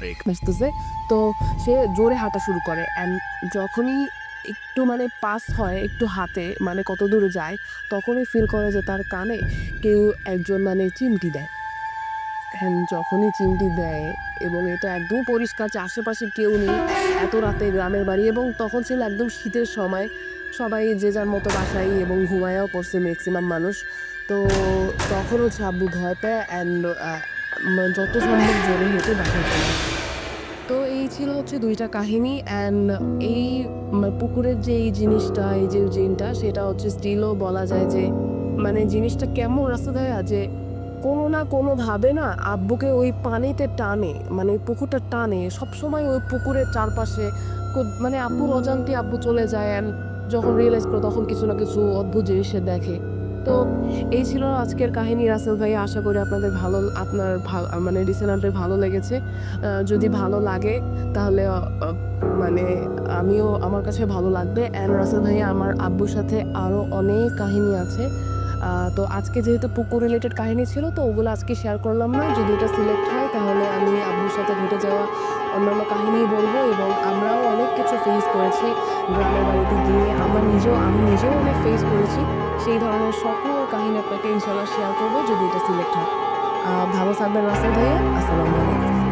আরেক। আসতেছে তো সে জোরে হাঁটা শুরু করে অ্যান্ড যখনই একটু মানে পাস হয়, একটু হাতে মানে কত দূরে যায়, তখনই ফিল করে যে তার কানে কেউ একজন মানে চিমটি দেয়। হ্যাঁ যখনই চিমটি দেয় এবং এটা একদম পরিষ্কার যে আশেপাশে কেউ নেই, এত রাতে গ্রামের বাড়ি এবং তখন ছিল একদম শীতের সময়, সবাই যে যার মতো বাসায় এবং ঘুমায়াও পড়ছে ম্যাক্সিমাম মানুষ। তো তখনও হচ্ছে আব্বু ভয় পায় অ্যান্ড যত সম্ভব জোরে হেঁটে বাসায় চলে তো এই ছিল হচ্ছে দুইটা কাহিনী অ্যান্ড এই পুকুরের যে এই জিনিসটা, এই যে জিনটা, সেটা হচ্ছে স্টিলও বলা যায় যে মানে জিনিসটা কেমন রাস্তা দেয় যে, কোনো না কোনোভাবে না আব্বুকে ওই পানিতে টানে মানে পুকুরটা টানে। সবসময় ওই পুকুরের চারপাশে মানে আব্বুর অজান্তে আব্বু চলে যায় অ্যান্ড যখন রিয়েলাইজ করে তখন কিছু না কিছু অদ্ভুত জিনিস দেখে। তো এই ছিল আজকের কাহিনী, রাসেল ভাই। আশা করি আপনাদের ভালো, আপনার মানে লিসেনারদের ভালো লেগেছে। যদি ভালো লাগে, তাহলে মানে আমিও আমার কাছে ভালো লাগবে। অ্যান্ড রাসেল ভাইয়া আমার আব্বুর সাথে আরও অনেক কাহিনী আছে। তো আজকে যেহেতু পুকুর রিলেটেড কাহিনী ছিল, তো ওগুলো আজকে শেয়ার করলাম না। যদি এটা সিলেক্ট হয়, তাহলে আমি আব্বুর সাথে ঘটে যাওয়া অন্যান্য কাহিনী বলব এবং আমরাও অনেক কিছু ফেস করেছি। গ্রামের বাড়িতে গিয়ে আমার নিজেও, আমি নিজেও অনেক ফেস করেছি। সেই ধরনের সকল কাহিনী আপনাকে ইনশাল্লাহ শেয়ার করব। যদি এটা সিলেক্ট হয়। ভালো থাকবেন রাসেল ভাইয়া। আসসালামু আলাইকুম।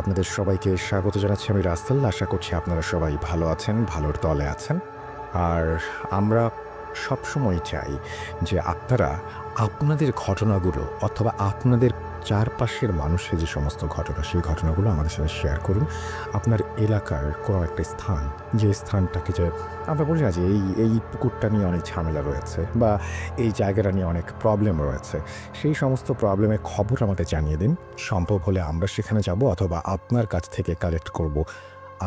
আপনাদের সবাইকে স্বাগত জানাচ্ছি আমি রাস্তাল আশা করছি আপনারা সবাই ভালো আছেন, ভালোর দলে আছেন। আর আমরা সবসময় চাই যে আপনারা আপনাদের ঘটনাগুলো অথবা আপনাদের চারপাশের মানুষের যে সমস্ত ঘটনা, সেই ঘটনাগুলো আমাদের সাথে শেয়ার করুন। আপনার এলাকার কোনো একটা স্থান, যে স্থানটাকে যে আমরা বলি না যে এই এই পুকুরটা নিয়ে অনেক ঝামেলা রয়েছে বা এই জায়গাটা নিয়ে অনেক প্রবলেম রয়েছে, সেই সমস্ত প্রবলেমের খবর আমাদের জানিয়ে দিন। সম্ভব হলে আমরা সেখানে যাব অথবা আপনার কাছ থেকে কালেক্ট করব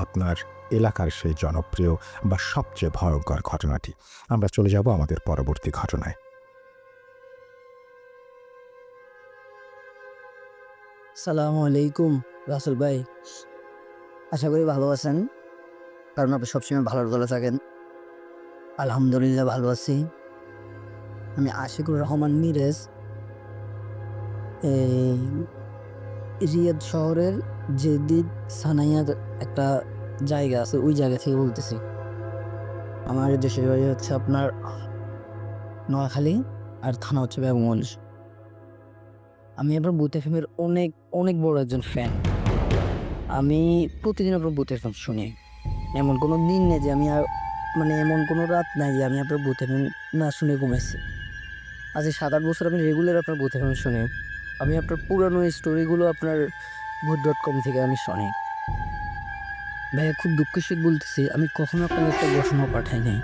আপনার এলাকার সেই জনপ্রিয় বা সবচেয়ে ভয়ঙ্কর ঘটনাটি। আমরা চলে যাব আমাদের পরবর্তী ঘটনায়। সালামু আলাইকুম রাসেল ভাই। আশা করি ভালো আছেন। কারণ আপনি সবসময় ভালো ভালো থাকেন। আলহামদুলিল্লাহ ভালো আছি। আমি আশিকুর রহমান মিরেজ। এই রিয়াদ শহরের জেদিদ সানাইয়ার একটা জায়গা আছে, ওই জায়গা থেকে বলতেছি। আমার দেশের বাড়ি হচ্ছে আপনার নোয়াখালী আর থানা হচ্ছে বেগমগঞ্জ আমি আপনার বুথ এফ এর অনেক অনেক বড় একজন ফ্যান আমি প্রতিদিন আপনার বুথ এফ শুনি। এমন কোনো দিন নেই যে আমি আর মানে এমন কোনো রাত নাই যে আমি আপনার বুথ এফ না শুনে ঘুমাইছি। আজ সাত আট বছর আমি রেগুলার আপনার বুথ এফ শুনি। আমি আপনার পুরানো স্টোরিগুলো আপনার ভূত ডট কম থেকে আমি শুনি। ভাইয়া, খুব দুঃখের সহিত বলতেছি, আমি কখনো আপনাকে একটা ঘটনা পাঠাই নাই।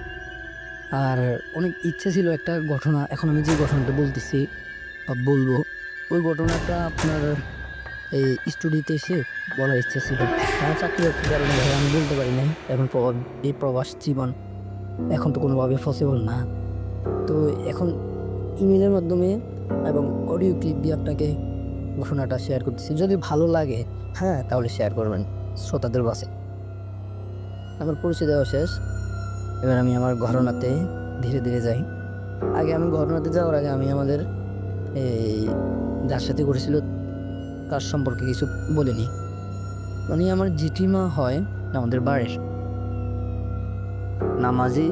আর অনেক ইচ্ছে ছিল একটা ঘটনা, এখন আমি যে ঘটনাটা বলতেছি বা বলব, ওই ঘটনাটা আপনার এই স্টুডিওতে এসে বলার ইচ্ছা ছিল। আমার চাকরি বাকরির কারণে ভাই আমি বলতে পারি নাই। এখন এই প্রবাস জীবন এখন তো কোনোভাবে পসিবল না। তো এখন ইমেলের মাধ্যমে এবং অডিও ক্লিপ দিয়ে আপনাকে ঘটনাটা শেয়ার করতেছি। যদি ভালো লাগে হ্যাঁ তাহলে শেয়ার করবেন শ্রোতাদের কাছে। আমার পরিচয় দেওয়া শেষ। এবার আমি আমার ঘটনাতে ধীরে ধীরে যাই। আগে আমি ঘটনাতে যাওয়ার আগে আমি আমাদের এই যার সাথে করেছিল তার সম্পর্কে কিছু বলিনি। মানে আমার জিঠিমা হয় আমাদের বাড়ির। নামাজি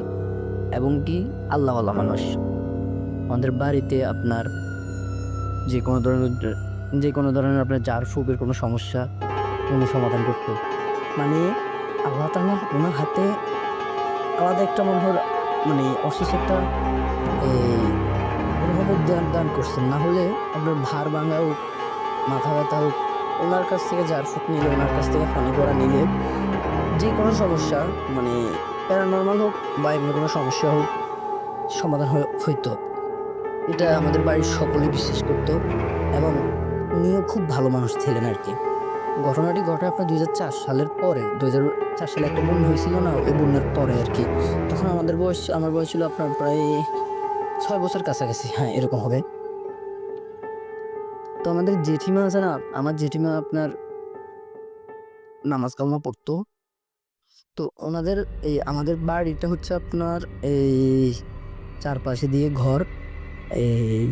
এবং কি আল্লাহওয়ালা মানুষ। আমাদের বাড়িতে আপনার যে কোনো ধরনের, যে কোনো ধরনের আপনার জার ফুকের কোনো সমস্যা, উনি সমাধান করতো। মানে আল্লাহ তালা ওনার হাতে আলাদা একটা মনে হয় মানে অশেষ একটা দান করছেন। না হলে আপনার ভার ভাঙাও মাথা ব্যথা হোক, ওনার কাছ থেকে যার ফুট নিলে, ওনার কাছ থেকে ফানি করা নিলে, যে কোনো সমস্যা মানে প্যারানর্মাল হোক বা এমনি কোনো সমস্যা হোক, সমাধান হইতো এটা আমাদের বাড়ির সকলে বিশ্বাস করতো এবং উনিও খুব ভালো মানুষ ছিলেন আর কি। ঘটনাটি ঘটে আপনার দুই চার সালের পরে হাজার চার সালে একটা বন্যা হয়েছিল না, ওই বন্যার পরে আর কি। তখন আমাদের বয়স, আমার বয়স ছিল আপনার প্রায় ছয় বছর কাছাকাছি হ্যাঁ এরকম হবে। তো আমাদের জেঠিমা আছে না, আমার জেঠিমা আপনার নামাজ কালমা পড়তো। তো ওনাদের এই আমাদের বাড়িটা হচ্ছে আপনার এই চারপাশে দিয়ে ঘর, এই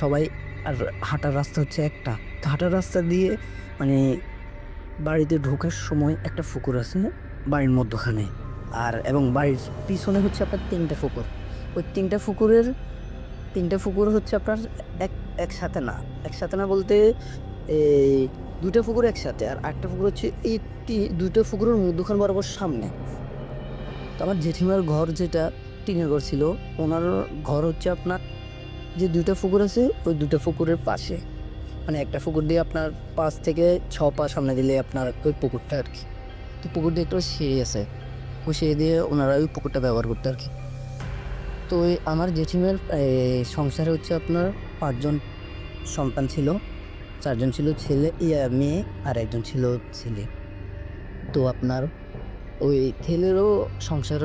সবাই আর হাঁটার রাস্তা হচ্ছে একটা। তো হাঁটার রাস্তা দিয়ে মানে বাড়িতে ঢোকার সময় একটা পুকুর আছে বাড়ির মধ্যখানে। আর এবং বাড়ির পিছনে হচ্ছে আপনার তিনটা পুকুর ওই তিনটা পুকুরের তিনটা পুকুর হচ্ছে আপনার এক, একসাথে না। একসাথে না বলতে এই দুইটা পুকুর একসাথে আর একটা পুকুর হচ্ছে এই তি- দুইটা পুকুরের মধ্যখান বরাবর সামনে। তো আমার জেঠিমার ঘর যেটা টিনের ঘর ছিল, ওনার ঘর হচ্ছে আপনার যে দুইটা পুকুর আছে, ওই দুটো পুকুরের পাশে। মানে একটা পুকুর দিয়ে আপনার পাঁচ থেকে ছ পা সামনে দিলে আপনার ওই পুকুরটা আর কি। তো পুকুর দিয়ে একটা সিঁড়ি আছে, ওই সিঁড়ি দিয়ে ওনারা ওই পুকুরটা ব্যবহার করতে আর কি। তো আমার জেঠিমের সংসারে হচ্ছে আপনার পাঁচজন সন্তান ছিল। চারজন ছিল ছেলে মেয়ে আর একজন ছিল ছেলে। তো আপনার ওই ছেলেরও সংসার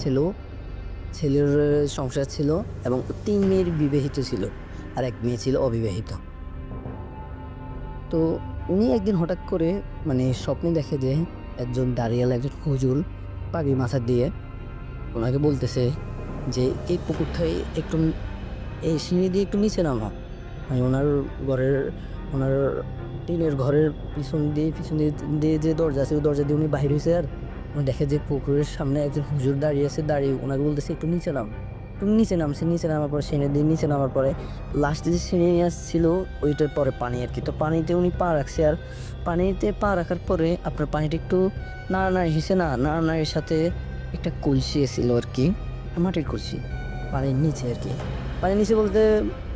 ছিল, ছেলের সংসার ছিল এবং তিন মেয়ের বিবাহিত ছিল আর এক মেয়ে ছিল অবিবাহিত। তো উনি একদিন হঠাৎ করে মানে স্বপ্নে দেখে যে একজন দাঁড়িয়াল, একজন হুজুর পাগি মাথা দিয়ে ওনাকে বলতেছে যে এই পুকুরটাই একটু এই সিঁড়ি দিয়ে একটু নিচে নামা। মানে ওনার ঘরের, ওনার টিনের ঘরের পিছন দিয়ে পিছন দিয়ে যে দরজা আছে, ওই দরজা দিয়ে উনি বাহির হয়েছে আর। উনি দেখে যে পুকুরের সামনে একজন হুজুর দাঁড়িয়ে আছে, দাঁড়িয়ে ওনাকে বলতেছে, একটু নিচে নাম। তুমি নিচে নামছে, নিচে নামার পরে, সিঁড়ি দিয়ে নিচে নামার পরে লাস্টে যে সিঁড়ি নিয়ে আসছিল, ওইটার পরে পানি আর কি। তো পানিতে উনি পা রাখছে আর পানিতে পা রাখার পরে আপনার পানিটা একটু নাড়ানাড়ি হয়েছে না? নাড়ানাড়ির সাথে একটা কলসি ছিল আর কি। মাটির কলসি পানির নিচে আর কি। পানির নিচে বলতে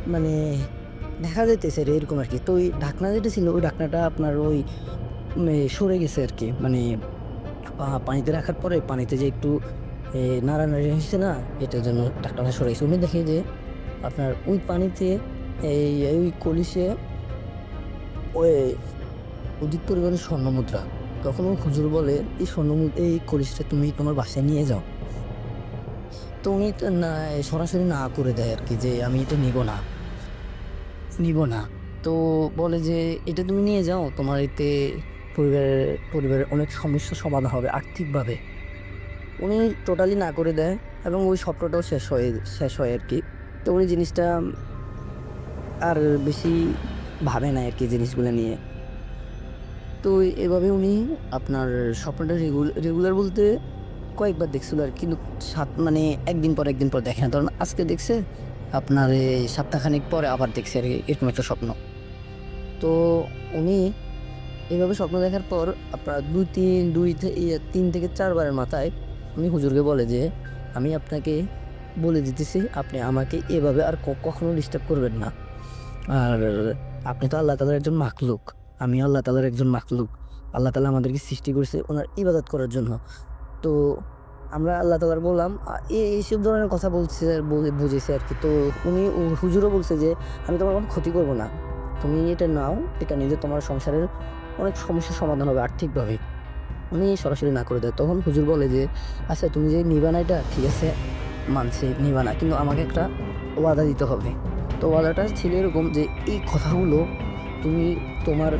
মানে দেখা যাইতেছে রে এরকম আর কি। তো ওই ঢাকনা যেটা ছিল ওই ঢাকনাটা আপনার ওই উম, সরে গেছে আর কি। মানে পানিতে রাখার পরে পানিতে যে একটু এ, নাড়ানাড়ি হয়েছে না এটার জন্য ঢাকনাটা সরে গেছে। উনি দেখে যে আপনার ওই পানিতে এই ওই কলিশে ওই অধিক পরিমাণে স্বর্ণমুদ্রা। তখন ও হুজুর বলে এই স্বর্ণ মুদ্রা এই কলিশটা তুমি তোমার বাসায় নিয়ে যাও। তো উনি তো না, সরাসরি না করে দেয় আর কি, যে আমি এটা নিব না। নিব না। তো বলে যে, এটা তুমি নিয়ে যাও, তোমার এতে পরিবারের পরিবারের অনেক সমস্যা সমাধান হবে আর্থিকভাবে। উনি টোটালি না করে দেয় এবং ওই স্বপ্নটাও শেষ হয়ে, শেষ হয় আর কি। তো উনি জিনিসটা আর বেশি ভাবে না আর কি জিনিসগুলো নিয়ে। তো এভাবে উনি আপনার স্বপ্নটা রেগুলার বলতে কয়েকবার দেখছিল আর কিন্তু সাত মানে একদিন পর একদিন পর দেখে না। ধরুন আজকে দেখছে, আপনার এই সপ্তাহখানিক পরে আবার দেখছে আর এরকম একটা স্বপ্ন। তো উনি এইভাবে স্বপ্ন দেখার পর আপনার দুই তিন দুই তিন থেকে চারবারের মাথায় উনি হুজুরকে বলে যে, আমি আপনাকে বলে দিতেছি, আপনি আমাকে এভাবে আর কখনো ডিস্টার্ব করবেন না। আর আপনি তো আল্লাহ তালার একজন মাখলুক। আমি আল্লাহ তালার একজন মাখলুক। আল্লাহ তালা আমাদেরকে সৃষ্টি করেছে ওনার ইবাদত করার জন্য। তো আমরা আল্লাহ তালার বললাম এই এইসব ধরনের কথা বলছে, বলে- বুঝেছে আর কি। তো উনি হুজুরও বলছে যে, আমি তোমার কোনো ক্ষতি করব না। তুমি এটা নাও, এটা নিলে তোমার সংসারের অনেক সমস্যার সমাধান হবে আর্থিকভাবে। উনি সরাসরি না করে দেয়। তখন হুজুর বলে যে আচ্ছা তুমি যে নিবা না এটা, ঠিক আছে, মানছি, নিবা না। কিন্তু আমাকে একটা ওয়াদা দিতে হবে। তো ওয়াদাটা ছিল এরকম যে, এই কথাগুলো তুমি তোমার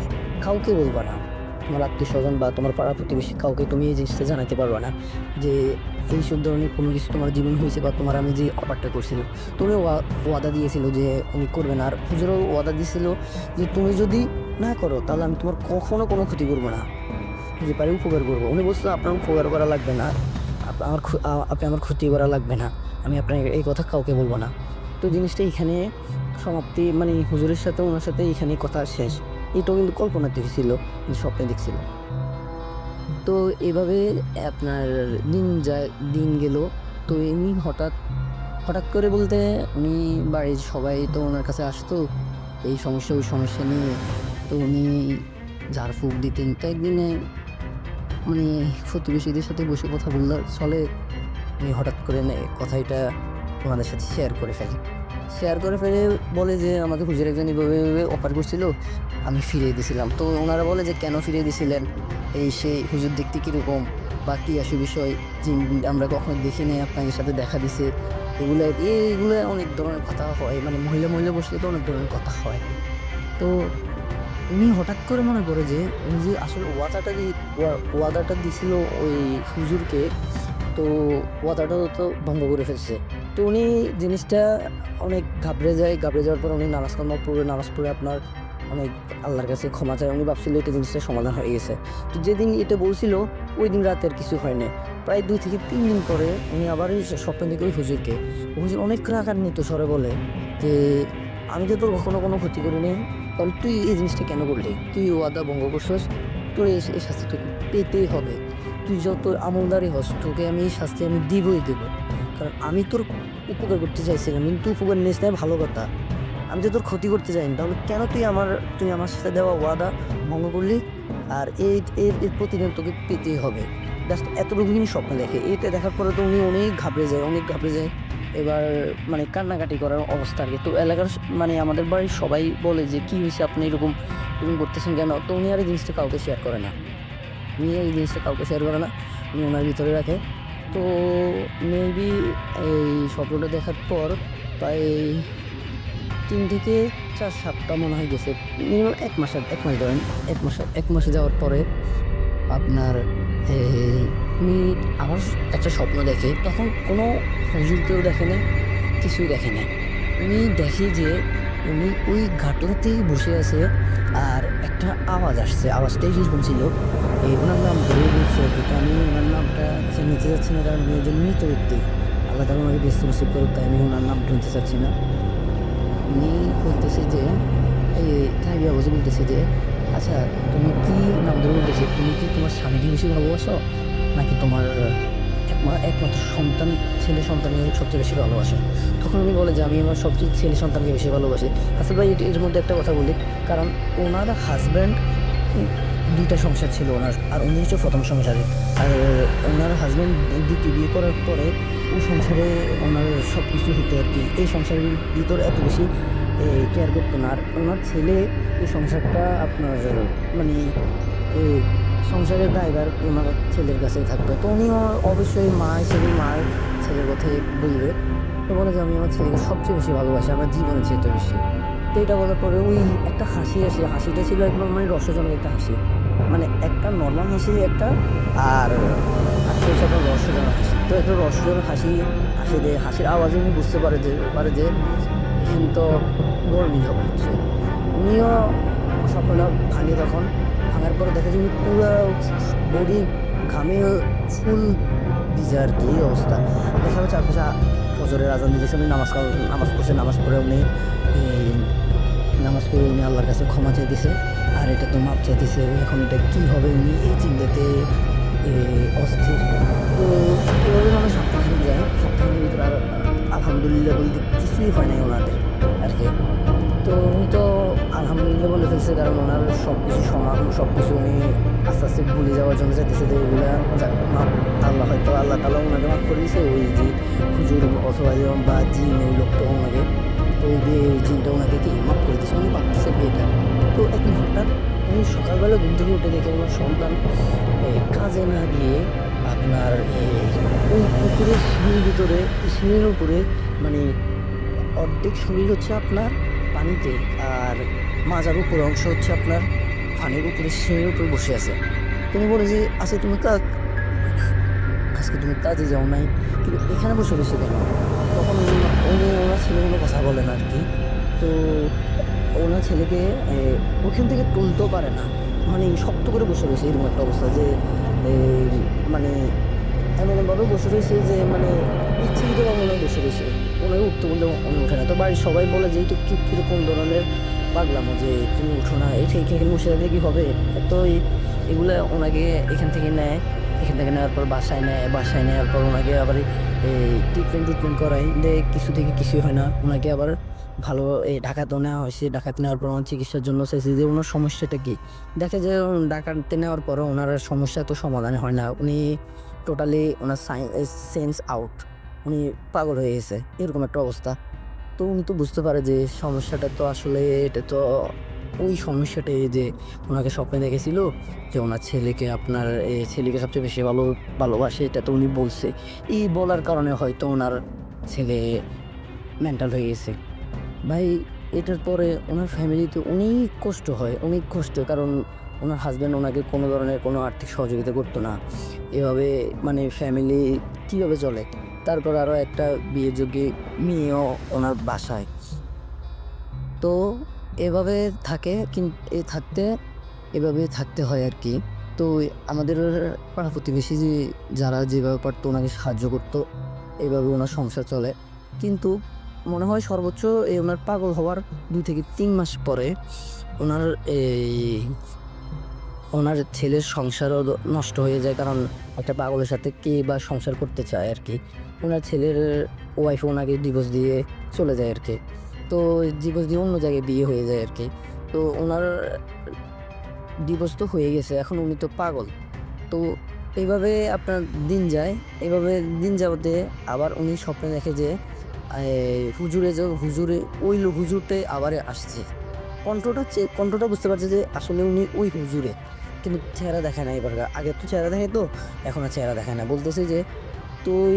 কাউকে বলবা না। তোমার আত্মীয় স্বজন বা তোমার পাড়া প্রতিবেশী কাউকে তুমি এই জিনিসটা জানাতে পারবে না, যে এই সব ধরনের কোনো কিছু তোমার জীবন হয়েছে বা তোমার আমি যে অফারটা করছিল তুমি ওয়া- ওয়াদা দিয়েছিল যে উনি করবেন। আর হুজুরও ওয়াদা দিয়েছিল যে তুমি যদি না করো, তাহলে আমি তোমার কখনো কোনো ক্ষতি করব না। যে পারি উপকার করব। উনি বলছিল আপনার উপকার করা লাগবে না। আমার আপনি আমার ক্ষতি করা লাগবে না। আমি আপনার এই কথা কাউকে বলব না। তো জিনিসটা এখানে সমাপ্তি মানে হুজুরের সাথে ওনার সাথে এখানে কথা শেষ। এটাও কিন্তু কল্পনা দেখছিল স্বপ্নে দেখছিল। তো এভাবে আপনার দিন যা, দিন গেল, তো এমনি হঠাৎ হঠাৎ করে বলতে উনি বাড়ির সবাই তো ওনার কাছে আসতো, এই সমস্যা, ওই সমস্যা নিয়ে। তো উনি ঝাড়ফুঁক দিতেন। তো একদিনে মানে প্রতিবেশীদের সাথে বসে কথা বললে, চলে। উনি হঠাৎ করে নেয় কথাটা ওনাদের সাথে শেয়ার করে ফেলে। শেয়ার করে ফেলে বলে যে আমাকে একজন এভাবে এভাবে অফার করছিল, আমি ফিরিয়ে দিয়েছিলাম তো ওনারা বলে যে, কেন ফিরিয়ে দিয়েছিলেন এই সেই হুজুর দেখতে কীরকম? বা কী আসে বিষয়? যে আমরা কখনো দেখি নাই, আপনাদের সাথে দেখা দিছে। এগুলো, এইগুলো অনেক ধরনের কথা হয়। মানে মহিলা মহিলা বসলে তো অনেক ধরনের কথা হয়। তো উনি হঠাৎ করে মনে করে যে, উনি যে আসলে ওয়াদাটা ওয়াদাটা দিছিল ওই হুজুরকে, তো ওয়াদাটা তো ভঙ্গ করে ফেলছে। তো উনি জিনিসটা অনেক ঘাবড়ে যায়, ঘাবড়ে যাওয়ার পর উনি নামাজ কালাম পড়ে, নামাজ পড়ে আপনার অনেক আল্লাহর কাছে ক্ষমা চায়। উনি ভাবছিল এটা জিনিসটা সমাধান হয়ে গেছে। তো যেদিন এটা বলছিল ওই দিন রাতে আর কিছু হয়নি। প্রায় দুই থেকে তিন দিন পরে উনি আবার স্বপ্ন দেখে ওই হুজুরকে, হুজুর অনেক রাগান্বিত স্বরে বলে যে, আমি তো তোর কখনো কোনো ক্ষতি করিনি, তাহলে তুই এই জিনিসটা কেন করলি? তুই ওয়াদা ভঙ্গ করছিস, তোর এই এই শাস্তি তোকে পেতেই হবে। তুই যত আমলদারি হস, তোকে আমি এই শাস্তি আমি দিবই দেবো কারণ আমি তোর উপকার করতে চাইছিলাম, কিন্তু উপকার নিস ভালো কথা। আমি তো তোর ক্ষতি করতে চাইনি, তাহলে কেন তুই আমার তুই আমার সাথে দেওয়া ওয়াদা ভঙ্গ করলি? আর এই এর প্রতিদিন তোকে পেতেই হবে। জাস্ট এতটুকু জিনিস স্বপ্ন দেখে। এটা দেখার পরে তো উনি অনেক ঘাবড়ে যায়, অনেক ঘাবড়ে যায়। এবার মানে কান্নাকাটি করার অবস্থা আর কি। তো এলাকার মানে আমাদের বাড়ির সবাই বলে যে, কী হয়েছে আপনি এরকম এরকম করতেছেন কেন? তো উনি আর এই জিনিসটা কাউকে শেয়ার করে না। উনি এই জিনিসটা কাউকে শেয়ার করে না। উনি ওনার ভিতরে রাখে। তো মেবি এই স্বপ্নটা দেখার পর প্রায় তিন থেকে চার সাতটা মনে হয় গেছে। মিনিমাম এক মাস এক মাস ধরেন, এক মাস, এক মাসে যাওয়ার পরে আপনার উনি আবার একটা স্বপ্ন দেখে, তখন কোনো হুজুরকেও দেখে না কিছুই দেখে না উনি দেখে যে উনি ওই ঘাটলাতেই বসে আছে আর একটা আওয়াজ আসছে আওয়াজটাই কি শুনছিল? এই ওনার নাম ধরে বলছে কিন্তু আমি ওনার নামটা নিতে যাচ্ছি না, কারণ একজন মৃত ব্যক্তি। আল্লাহ তালা ওনাকে বেশি নসিব করুক, তাই আমি ওনার নাম নিতে চাচ্ছি না। উনি বলতেছে যে, এই তাইবিয়া বসে বলতেছে যে আচ্ছা তুমি কি নাম ধরে বলতেছে? তুমি কি তোমার স্বামীকে বেশি ভালোবাসো? নাকি তোমার একমা- একমাত্র সন্তান, ছেলে সন্তানকে সবচেয়ে বেশি ভালোবাসো? উনি বলে যে, আমি আমার সবচেয়ে ছেলে সন্তানকে বেশি ভালোবাসি। আসলে ভাই এর- মধ্যে একটা কথা বলি। কারণ ওনার হাজব্যান্ড দুইটা সংসার ছিল ওনার, আর উনি হচ্ছে প্রথম সংসারে। আর ওনার হাজব্যান্ড দ্বিতীয় বিয়ে করার পরে ওই সংসারে ওনার সব কিছু হতো আর কি। এই সংসারের ভিতর এত বেশি কেয়ার করতো না। আর ওনার ছেলে, এই সংসারটা আপনার মানে সংসারের ড্রাইভার ওনার ছেলের কাছেই থাকতো। তো উনি অবশ্যই মা হিসেবে মার ছেলের কথাই বলবে। তো বলে যে আমি আমার ছেলেকে সবচেয়ে বেশি ভালোবাসি, আমার জীবনের চেয়ে বেশি। তো এটা বলার পরে ওই একটা হাসি আসে, হাসিটা ছিল একদম মানে রসজনক একটা হাসি। মানে একটা নর্মাল হাসি, একটা আর একটা হচ্ছে রসজনক হাসি। তো একটা রসজনক হাসি হাসি দিয়ে হাসির আওয়াজে উনি বুঝতে পারে যে পারে যে এখানে তো গরমি ঝগড়া হচ্ছে। উনিও স্বপ্নটা ভাঙে তখন। ভাঙার পরে দেখা যায় পুরো বডি ঘামে, ফুল ভিজে আর কি অবস্থা। দেখা যাচ্ছে চারপাশে ফজরের আজান দিয়েছে উনি নামাজ নামাজ পড়ছে, নামাজ পড়ে উনি নামাজ পড়ে উনি আল্লাহর কাছে ক্ষমা চাইতেছে, আর এটা তো মাপ চাইতেছে, এখন এটা কী হবে উনি? এই চিন্তাতে অস্থির। তো এভাবে মানুষ সপ্তাহে যায় সপ্তাহের ভিতরে আর, আলহামদুলিল্লাহ বলতে কিছুই হয় নাই ওনাদের, আর কি। তো উনি তো আলহামদুলিল্লাহ বলে ফেলছে, কারণ ওনার সব কিছু সমাগম সব কিছু উনি আস্তে আস্তে ভুলে যাওয়ার জন্য চাইতেছে যে এগুলো আল্লাহ হয়তো আল্লাহ তালা ওনাকে মাফ করে দিয়েছে ওই যে হুজুর অথবা বা জিন, ওই লোকটা ওনাকে ওই যে ওই জিনটা ওনাকে কি মাফ করে দিয়েছে উনি ভাবতেছে এটা। তো একদিন হঠাৎ উনি সকালবেলা ঘুম থেকে উঠে দেখে ওনার সন্তান কাজে না গিয়ে আপনার ওই পুকুরের সিঁড়ির ভিতরে, সিঁড়ির উপরে মানে অর্ধেক শরীর হচ্ছে আপনার পানিতে আর মাজার উপর অংশ হচ্ছে আপনার ফানির উপরে সিঁড়ির উপরে বসে আছে। তুমি বলে যে আচ্ছা তুমি কাজ আজকে তুমি কাজে যাও নাই, কিন্তু এখানে বসে বসে কেন? তখন উনি, ওনার ছেলে কোনো কথা বলেন আর কি। তো ওনার ছেলেকে ওখান থেকে তুলতেও পারে না। মানে শক্ত করে বসে রয়েছে এরকম একটা অবস্থা যে মানে এমনভাবে বসে রয়েছে যে মানে ইচ্ছাকৃত বা মনে হয় বসে রয়েছে। ওনাকে উঠতে বলতে উনি ওঠে না। তো বাড়ির সবাই বলে যে এটা কি, কীরকম ধরনের পাগলামো যে তুমি উঠো না। এই এখানে থাকলে কি হবে? তো এগুলো ওনাকে এখান থেকে নেয়। এখান থেকে নেওয়ার পর বাসায় নেয় বাসায় নেওয়ার পর ওনাকে আবার এই ট্রিটমেন্ট ট্রিটমেন্ট করাই যে কিছু থেকে কিছুই হয় না। ওনাকে আবার ভালো এই ঢাকাতে নেওয়া হয়েছে ঢাকাতে নেওয়ার পর ওনার চিকিৎসার জন্য চাইছে যে ওনার সমস্যাটা কী? দেখে যে উম, ঢাকাতে নেওয়ার পরে ওনার সমস্যা তো সমাধান হয় না। উনি টোটালি ওনার সেন্স আউট উনি পাগল হয়ে গেছে। এরকম একটা অবস্থা। তো উনি তো বুঝতে পারে যে সমস্যাটা তো আসলে এটা তো ওই সমস্যাটাই যে ওনাকে স্বপ্নে দেখেছিল যে ওনার ছেলেকে আপনার ছেলেকে সবচেয়ে বেশি ভালো, ভালোবাসে, এটা তো উনি বলছে। এই বলার কারণে হয়তো ওনার ছেলে মেন্টাল হয়ে গেছে। ভাই, এটার পরে ওনার ফ্যামিলিতে অনেক কষ্ট হয়, অনেক কষ্ট, কারণ ওনার হাজব্যান্ড ওনাকে কোনো ধরনের কোনো আর্থিক সহযোগিতা করতো না। এভাবে মানে ফ্যামিলি কীভাবে চলে? তারপর আরও একটা বিয়েযোগী মেয়েও ওনার বাসায়। তো এভাবে থাকে কিন্তু এ থাকতে, এভাবে থাকতে হয় আর কি। তো আমাদের পাড়া প্রতিবেশী যে, যারা যেভাবে পারতো ওনাকে সাহায্য করতো, এভাবে ওনার সংসার চলে। কিন্তু মনে হয় সর্বোচ্চ এই ওনার পাগল হওয়ার দুই থেকে তিন মাস পরে ওনার এই, ওনার ছেলের সংসারও নষ্ট হয়ে যায়, কারণ একটা পাগলের সাথে কে বা সংসার করতে চায় আর কি। ওনার ছেলের ওয়াইফ ওনাকে ডিভোর্স দিয়ে চলে যায় আর কি তো ডিভোর্স দিয়ে অন্য জায়গায় বিয়ে হয়ে যায় আর কি তো ওনার ডিভোর্স তো হয়ে গেছে, এখন উনি তো পাগল। তো এইভাবে আপনার দিন যায় এইভাবে দিন যাওয়াতে আবার উনি স্বপ্নে দেখে যে হুজুরে যে, হুজুরে, ওই হুজুরতে আবার আসছে। কণ্ঠটা কণ্ঠটা বুঝতে পারছে যে আসলে উনি ওই হুজুরে। কিন্তু চেহারা দেখায় না এবার। আগে তো চেহারা দেখে তো, এখন আর চেহারা দেখায় না। বলতেছে যে তুই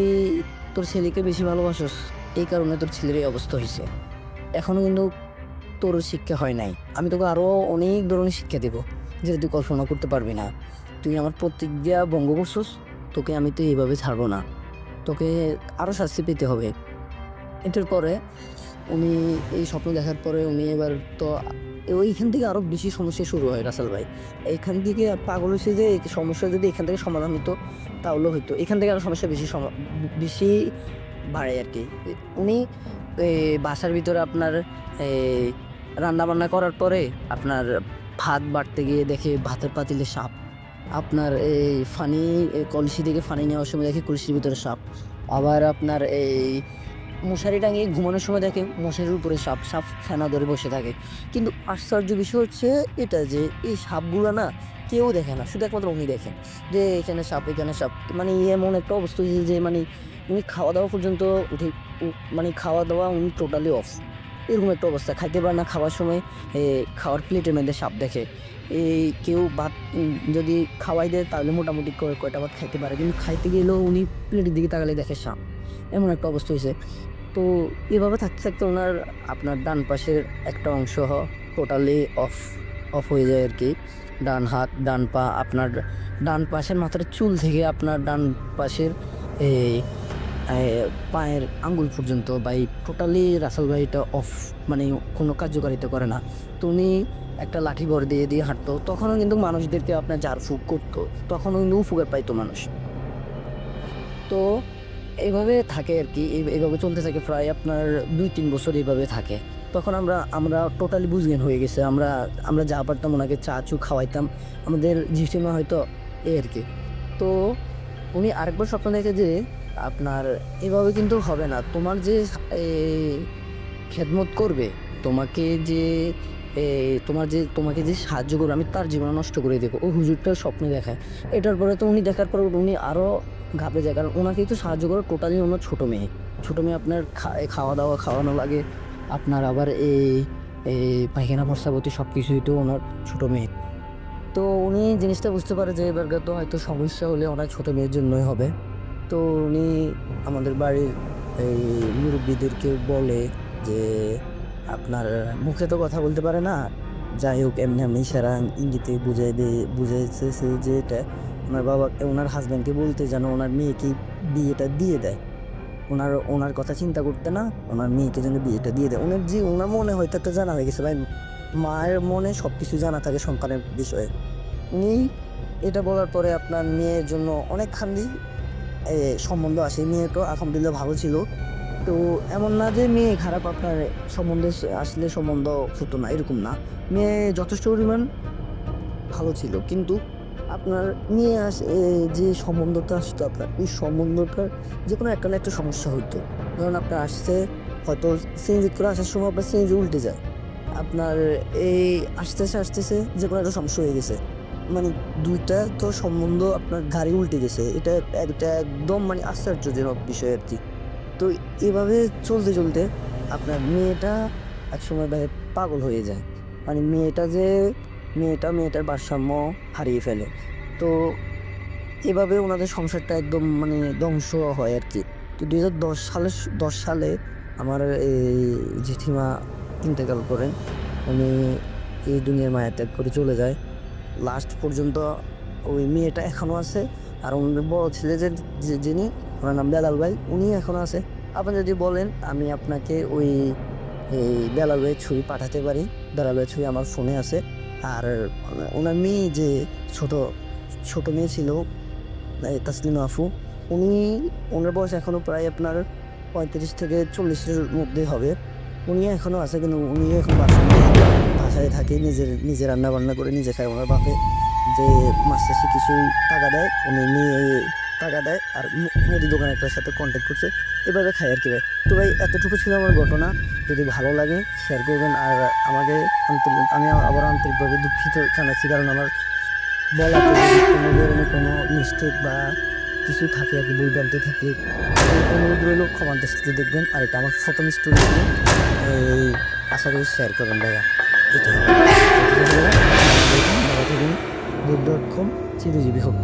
তোর ছেলেকে বেশি ভালোবাসস, এই কারণে তোর ছেলের এই অবস্থা হয়েছে। এখনও কিন্তু তোর শিক্ষা হয় নাই। আমি তোকে আরও অনেক ধরনের শিক্ষা দেবো, যেটা তুই কল্পনা করতে পারবি না। তুই আমার প্রতিজ্ঞা ভঙ্গ করছস, তোকে আমি তো এইভাবে ছাড়বো না। তোকে আরও শাস্তি পেতে হবে। এটার পরে উনি এই স্বপ্ন দেখার পরে উনি এবার তো ওইখান থেকে আরও বেশি সমস্যা শুরু হয় রাসেল ভাই। এইখান থেকে পাগল হয়েছে যে সমস্যা যদি এখান থেকে সমাধান হতো তাহলেও হইতো। এখান থেকে আরও সমস্যা বেশি বেশি বাড়ে আর কি। উনি বাসার ভিতরে আপনার রান্না বান্না করার পরে আপনার ভাত বাড়তে গিয়ে দেখে ভাতের পাতিলে সাপ। আপনার এই ফানি কলসি থেকে ফানি নেওয়ার সময় দেখে কলসির ভিতরে সাপ। আবার আপনার এই মশারি টাঙিয়ে ঘুমানোর সময় দেখে মশারির উপরে সাপ সাপ ফেনা ধরে বসে থাকে। কিন্তু আশ্চর্য বিষয় হচ্ছে এটা যে এই সাপগুলো না কেউ দেখে না শুধু একমাত্র উনি দেখেন। যে এখানে সাপ এখানে সাপ মানে এমন একটা অবস্থা হয়েছে যে মানে উনি খাওয়া দাওয়া পর্যন্ত উঠে মানে খাওয়া দাওয়া উনি টোটালি অফ এরকম একটা অবস্থা খাইতে পারে না খাওয়ার সময় এ, খাওয়ার প্লেটের মধ্যে সাপ দেখে। এই কেউ ভাত যদি খাওয়াই দেয় তাহলে মোটামুটি কয়টা ভাত খাইতে পারে। কিন্তু খাইতে গেলেও উনি প্লেটের দিকে তাকালে দেখে সাপ। এমন একটা অবস্থা হয়েছে। তো এভাবে থাকতে থাকতে ওনার, আপনার ডান পাশের একটা অংশ টোটালি অফ অফ হয়ে যায় আর কি ডান হাত, ডান পা, আপনার ডান পাশের মাথার চুল থেকে আপনার ডান পাশের এই পায়ের আঙ্গুল পর্যন্ত বা এই টোটালি রাসেল ভাইটা অফ মানে কোনো কার্যকারিতা করে না। তো উনি একটা লাঠি বর দিয়ে দিয়ে হাঁটতো। তখনও কিন্তু মানুষদেরকে আপনার ঝাড়ফুঁক করতো। তখনও কিন্তু উপকার পাইতো মানুষ। তো এইভাবে থাকে আর কি এই- এইভাবে চলতে থাকে প্রায় আপনার দুই তিন বছর এইভাবে থাকে। তখন আমরা আমরা টোটালি বুঝগেন হয়ে গেছে আমরা আমরা যা পারতাম ওনাকে চা চু খাওয়াইতাম আমাদের জিসিমা হয়তো এই আর কি। তো উনি আরেকবার স্বপ্ন দেখে যে আপনার এভাবে কিন্তু হবে না তোমার যে খেদমত করবে তোমাকে যে এ, তোমার যে তোমাকে যে সাহায্য করবে আমি তার জীবন নষ্ট করে দেবো। ও হুজুরটা স্বপ্নে দেখায়। এটার পরে তো উনি দেখার পর উনি আরও ঘাবড়ে যায়। কারণ ওনাকেই তো সাহায্য করে টোটালি ওনার ছোটো মেয়ে। ছোটো মেয়ে আপনার খাওয়া দাওয়া খাওয়ানো লাগে। আপনার আবার এই এই পায়খানা প্রস্রাবতী সব কিছুই তো ওনার ছোটো মেয়ে। তো উনি জিনিসটা বুঝতে পারে যে এবার তো হয়তো সমস্যা হলে ওনার ছোটো মেয়ের জন্যই হবে। তো উনি আমাদের বাড়ির এই মুরব্বীদেরকে বলে যে, আপনার মুখে তো কথা বলতে পারে না। যাই হোক, এমনি এমনি সারা ইঙ্গিতে বুঝাই দিয়ে বুঝাইছে যে এটা ওনার বাবা ওনার হাজব্যান্ডকে বলতে যেন ওনার মেয়েকে বিয়েটা দিয়ে দেয়। ওনার ওনার কথা চিন্তা করতে না ওনার মেয়েকে যেন বিয়েটা দিয়ে দেয়। ওনার যে ওনার মনে হয়তো একটা জানা হয়ে গেছে ভাই। মায়ের মনে সব কিছু জানা থাকে সন্তানের বিষয়ে। উনি এটা বলার পরে আপনার মেয়ের জন্য অনেক খান্দি এ, সম্বন্ধ আসে মেয়ে তো আলহামদুলিল্লাহ ভালো ছিল। তো এমন না যে মেয়ে খারাপ আপনার সম্বন্ধে আসলে সম্বন্ধ হতো না এরকম না। মেয়ে যথেষ্ট পরিমাণ ভালো ছিল। কিন্তু আপনার নিয়ে আস যে সম্বন্ধটা আসতো আপনার, এই সম্বন্ধটার যে কোনো একটা না একটা সমস্যা হতো। ধরুন আপনার আসছে, হয়তো সিএনজি করে আসার সময় আপনার সিএনজি উল্টে যায়। আপনার এই আসতেছে আসতেছে যে কোনো একটা সমস্যা হয়ে গেছে। মানে দুইটা তো সম্বন্ধ আপনার গাড়ি উল্টে গেছে। এটা একটা একদম মানে আশ্চর্যজনক বিষয় আর কি। তো এভাবে চলতে চলতে আপনার মেয়েটা একসময় ভাই পাগল হয়ে যায়। মানে মেয়েটা যে মেয়েটা মেয়েটার ভারসাম্য হারিয়ে ফেলে। তো এভাবে ওনাদের সংসারটা একদম মানে ধ্বংস হয় আর কি তো দুই হাজার দশ সালে দশ সালে আমার এই জেঠিমা ইন্তেকাল করেন। উনি এই দুনিয়ার মায়া ত্যাগ করে চলে যায়। লাস্ট পর্যন্ত ওই মেয়েটা এখনও আছে। আর ওনার বড় ছেলে যে যিনি, ওনার নাম বেলাল ভাই উনি এখনও আছে। আপনি যদি বলেন, আমি আপনাকে ওই এই বেলাল ভাইয়ের ছবি পাঠাতে পারি। বেলাল ভাইয়ের ছবি আমার ফোনে আছে। আর ওনার মেয়ে যে ছোট ছোট মেয়ে ছিল তাসলিমা আফু, উনি, ওনার বয়স এখনও প্রায় আপনার পঁয়ত্রিশ থেকে চল্লিশের মধ্যে হবে। উনি এখনও আছে, কিন্তু উনি এখন বাসায় বাসায় থাকে, নিজের, নিজে রান্না বান্না করে নিজে খায়। ওনার বাপে যে চাষে কিছু টাকা দেয়, উনি নিয়ে টাকা দেয় আর মুদি দোকান একটার সাথে কন্ট্যাক্ট করছে। এভাবে খায় আর কি ভাই। তো ভাই, এতটুকু ছিল আমার ঘটনা। যদি ভালো লাগে শেয়ার করবেন। আর আমাকে আন্তরিক আমি আবার আন্তরিকভাবে দুঃখিত জানাচ্ছি। কারণ আমার বলা কোনো ধরনের কোনো মিস্টেক বা কিছু থাকে আর কি বই বলতে থাকে অনুরোধ রইল ক্ষমা দৃষ্টিতে দেখবেন। আর এটা আমার প্রথম স্টোরি এই আশা করি শেয়ার করবেন ভাইয়া। এটা ভালো থাকুন। বুদ্ধ চিরজীবী হোক।